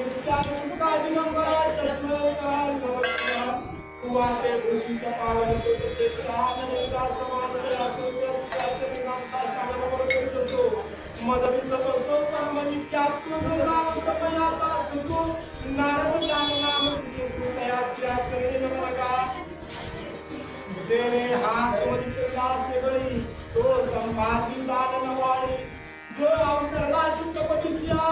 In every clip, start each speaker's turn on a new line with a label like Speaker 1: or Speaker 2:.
Speaker 1: नित्यानंदादि मंगलाय तस्मै कराल नमः कुवाते भूषित पावन प्रत्येक सहानंदा समानते असुर त्याचे नामसा नारद नाम नाम सुतयाची हात वरितला सेवळी तो संभाजी साधन वाळी जो अवतरला चित्रपतीच्या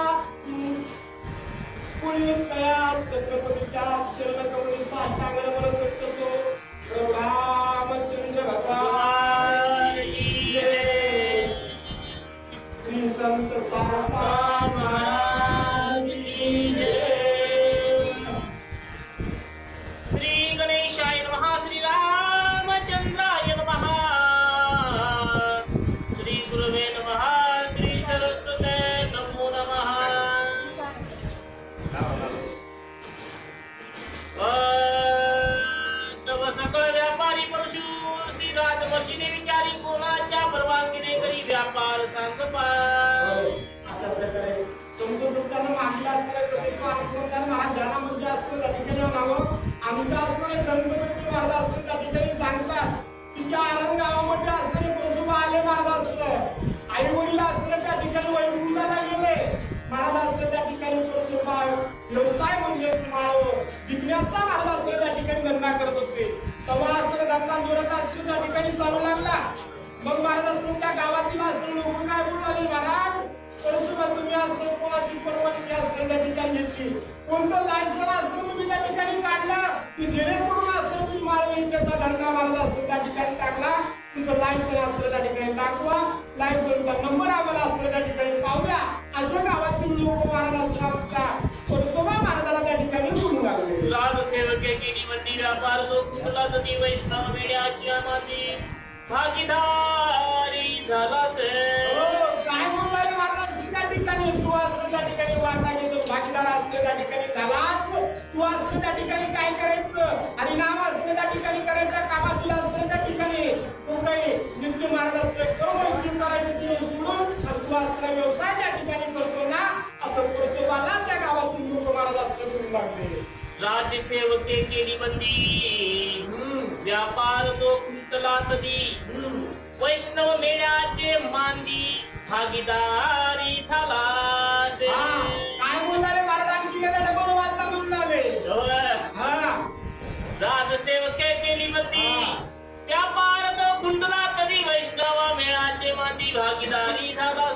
Speaker 1: पुढील तयार छत्रपतीच्या चरण कमळी साष्टांगाला बरं करतसो रामचंद्र असलं. आई वडील असलं त्या ठिकाणी वैभूषाला गेले महाराज असलं त्या ठिकाणी परशुबा व्यवसाय म्हणजे माळव विकण्याचा महाराज असलं त्या ठिकाणी धंदा करत होते. तवा असलं धंदा जोरात असलं त्या ठिकाणी चालू लागला. मग महाराज असतो त्या गावातील असतो लोक काय बोलले महाराज परशुभा तुम्ही असतो कोणाची परवानगी असलं त्या ठिकाणी घेतली. कोणतं लायसन असलं तुम्ही त्या ठिकाणी काढलं? की जेणेकरून असलं तुम्ही माळवी त्याचा धंदा मारला असतो त्या ठिकाणी टाकला? तुमचं लायसन असतं त्या ठिकाणी दाखवा. लायसनचा नंबर आम्हाला असतो त्या ठिकाणी पाहूया. अशा गावातील लोक महाराज असतात आमच्या. महाराजाला त्या ठिकाणी बोलू लागले
Speaker 2: राजसेवके केली बंदी व्यापार तो कुठला तरी वैष्णव मेळ्याची आमाची. भागीदारी! राजसेवके केली बंदी. व्यापार तो तदी
Speaker 1: हम्म.
Speaker 2: वैष्णव मेळ्याचे मांदी. भागीदारी झाला
Speaker 1: काय बोलणारे डबल वाचा
Speaker 2: राजसेवके केली बंदी. व्यापार तो कुंतला तदी वैष्णव मेळाचे मांदी. भागीदारी झाला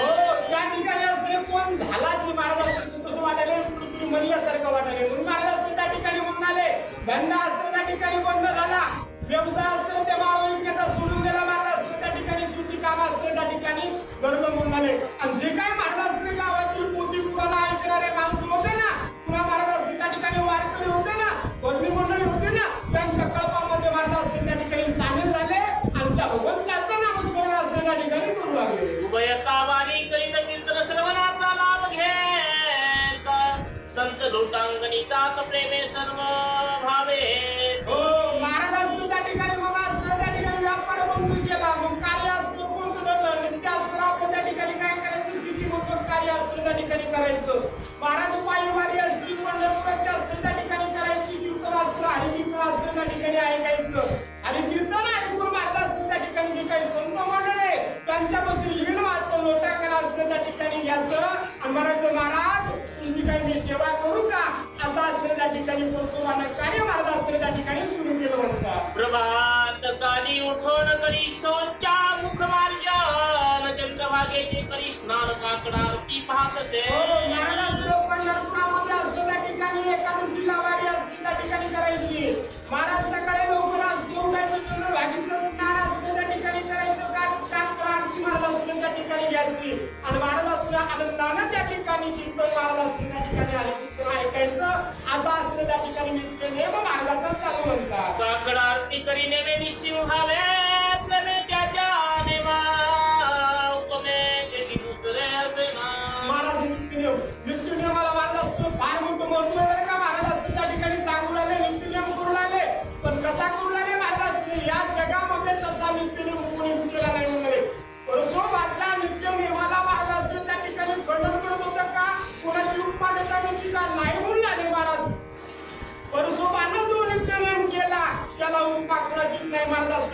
Speaker 1: हो त्या ठिकाणी असलेले कोण झाला महाराज तसं वाटायला? म्हणल्यासारखं वाटायला म्हणून महाराज असतील त्या ठिकाणी म्हणाले धंदा असतं त्या ठिकाणी बंद झाला. व्यवसाय असतं त्या मावळीचा सोडून दिला महाराज असतं त्या ठिकाणी शेती काम असतं त्या ठिकाणी गरज म्हणाले आणि जे त्या ठिकाणी ऐकायचं आणि कीर्तन महाराज असतं त्या ठिकाणी जे काही संत मंडळे त्यांच्यापाशी लिहिलं वाचन लोटांगण असतं त्या ठिकाणी घ्यायचं. आणि म्हणायचं महाराज तुमची काही मी सेवा करू का? असं असतं त्या ठिकाणी परशुरामानं कार्य महाराज असतं त्या ठिकाणी सुरू केलं म्हणतात
Speaker 2: प्रभात काली उठोन करी सोच्या मुख मार्जन चंद्रभागेचे करी स्नान काकडा ती पाहत असे.
Speaker 1: हो, महाराज लोक आनंदानं त्या ठिकाणी कीर्तन महाराज असतो त्या ठिकाणी आले ऐकायचं असं असतं त्या ठिकाणी नित्य नियम महाराजाचा चालू म्हणतात
Speaker 2: काकडा आरती करीने निश्चिव व्हावे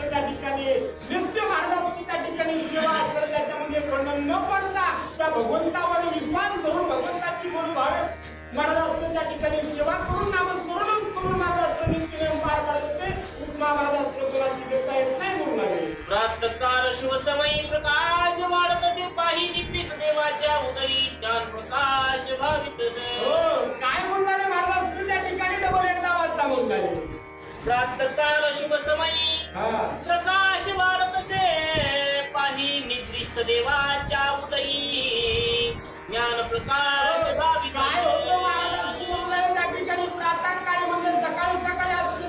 Speaker 1: असतो त्या ठिकाणी नित्य महाराज असतो त्या ठिकाणी सेवा असतं त्याच्यामध्ये खंडन न पडता त्या भगवंतावर विश्वास धरून भगवंताची मनोभावे महाराज असतो त्या ठिकाणी सेवा करून नामस्मरण करून महाराज असतो नित्यनेम पार पाडत उपमा महाराज कोणाची देता येत नाही म्हणून लागले
Speaker 2: प्रातकाल शुभ समयी प्रकाश वाढत असे पाही निपीस देवाच्या उदयी ज्ञान प्रकाश भावित
Speaker 1: हो काय बोलणारे महाराज त्या ठिकाणी डबल एकदा वाचा बोलणारे
Speaker 2: प्रातकाल शुभ समयी.
Speaker 1: हा.
Speaker 2: प्रकाश वाढत असे. पाही निद्रिस्त देवाच्या उदयी. ज्ञान प्रकाश
Speaker 1: बोलणारे त्या ठिकाणी प्रातःकाळी म्हणजे सकाळी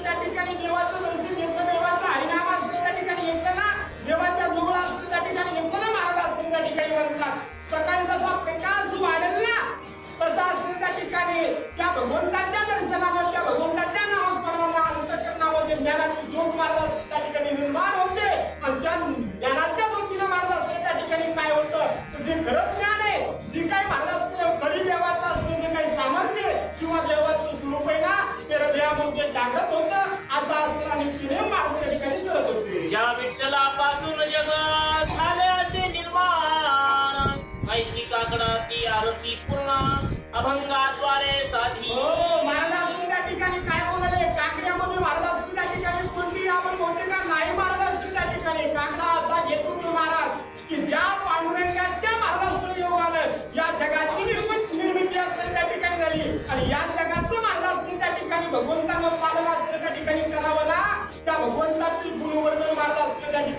Speaker 1: त्या ठिकाणी देवाचं दर्शन घेतलं देवाचं हरिनाम असतो त्या ठिकाणी घेतलं ना? देवाच्या जुगळा असतो त्या ठिकाणी घेतलं ना महाराज? असतो त्या ठिकाणी म्हणतात. सकाळी जसा प्रकाश वाढेल ना तसा असतो त्या ठिकाणी त्या भगवंताच्या दर्शनानं त्या भगवंताच्या नामस्मरणानं अंतकरणामध्ये ज्ञानाची असतो त्या ठिकाणी निर्माण होते. आणि त्या ज्ञानाच्या महाराज असतो त्या ठिकाणी काय होतं? जे खरं ज्ञान आहे जी महाराज खरी देवाचं जे काही सामर्थ्य किंवा देवाचं स्वरूप आहे ना ते हृदयामध्ये जागृत होतं असं असताना महाराज त्या ठिकाणी करत होते.
Speaker 2: ज्या विठ्ठलापासून जग झाले असे निर्माण काकडा ती आरती पूर्ण अभंगाद्वारे साधी.
Speaker 1: हो महाराज त्या गुणवर्धन मार्ग असतो त्या ठिकाणी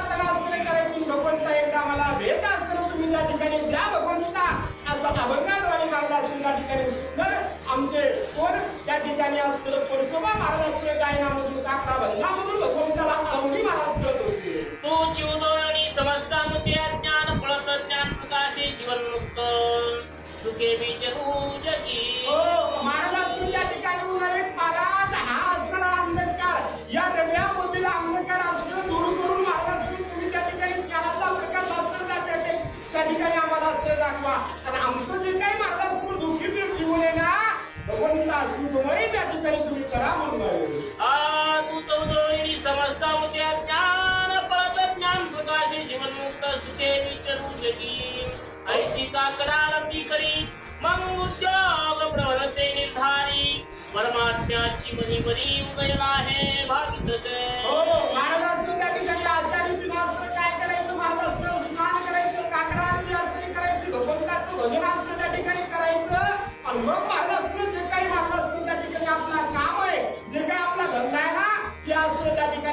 Speaker 1: एवढीच प्रार्थना असते करायची भगवंता एकदा भेट तुम्ही त्या ठिकाणी द्या भगवंता. असं अभंगाद्वारे त्या ठिकाणी सुंदर आमचे कोण त्या ठिकाणी असतं परशोबा महाराज असते गायनामधून काकडा भजनामधून भगवंताला अवघी महाराज करत होते.
Speaker 2: तू अज्ञान ज्ञान प्रकाशे जीवन मुक्त सुखे विचरू जगी
Speaker 1: हो,
Speaker 2: विचरू जगी ऐशी काकडा करी मग उद्योग प्रवरते निर्धारी. परमात्म्याची महिमरी उगयला आहे भावित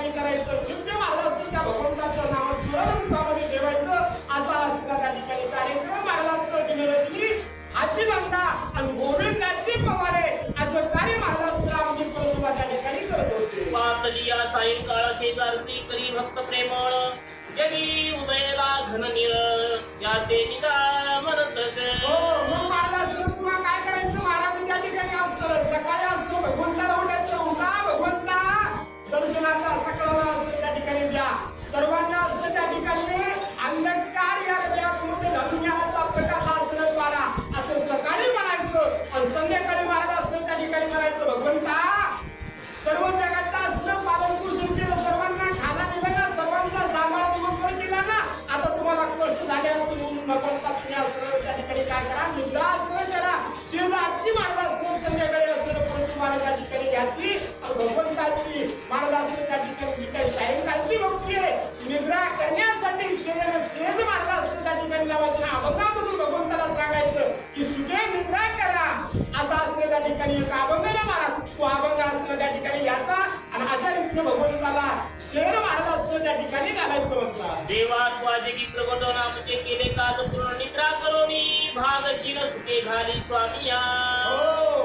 Speaker 1: ठिकाणी करायचं. जिथे महाराज त्या भगवंताचं नाव स्मरण त्यामध्ये ठेवायचं. असा असतं त्या ठिकाणी कार्यक्रम असतं दिनरजनी हाची गंगा आणि गोविंदाची पवारे असं कार्य महाराज असतं आमची परशुभा त्या ठिकाणी करत होते.
Speaker 2: पातलिया सायंकाळ शेजारती करी भक्त प्रेमळ. जगी उदयला घन निळ. या ते
Speaker 1: हो मग महाराज असलं पुन्हा काय करायचं? महाराज त्या ठिकाणी असतं सकाळी असतो भगवंताला उठायचं दर्शनाचा सकळ असतो त्या ठिकाणी द्या सर्वांना असतो त्या ठिकाणी अंधकार या हृदयामध्ये धनुष्याचा प्रकाश असलं द्वारा असं सकाळी म्हणायचं आणि संध्याकाळी महाराज असतं त्या ठिकाणी म्हणायचं भगवंता सर्व जगाचा असलं पालन पोषण केलं सर्वांना खाला दिलं ना सर्वांचा सांभाळ दिवसभर केला ना आता तुम्हाला कष्ट झाले असतील म्हणून भगवंता तुम्ही असं त्या ठिकाणी काय करा? सांगायचं की सुगे निद्रा करा. असा असलं त्या ठिकाणी एक अभंग ना महाराज. तो अभंग असणं त्या ठिकाणी याचा आणि अशा रीतीने भगवंताला शेर महाराज असतो त्या ठिकाणी घालायचं
Speaker 2: म्हणता देवात वाजगी प्रबोधन आमचे केले काज पूर्ण निद्रा करोनी. भागशील सुखे घाली स्वामी
Speaker 1: हो.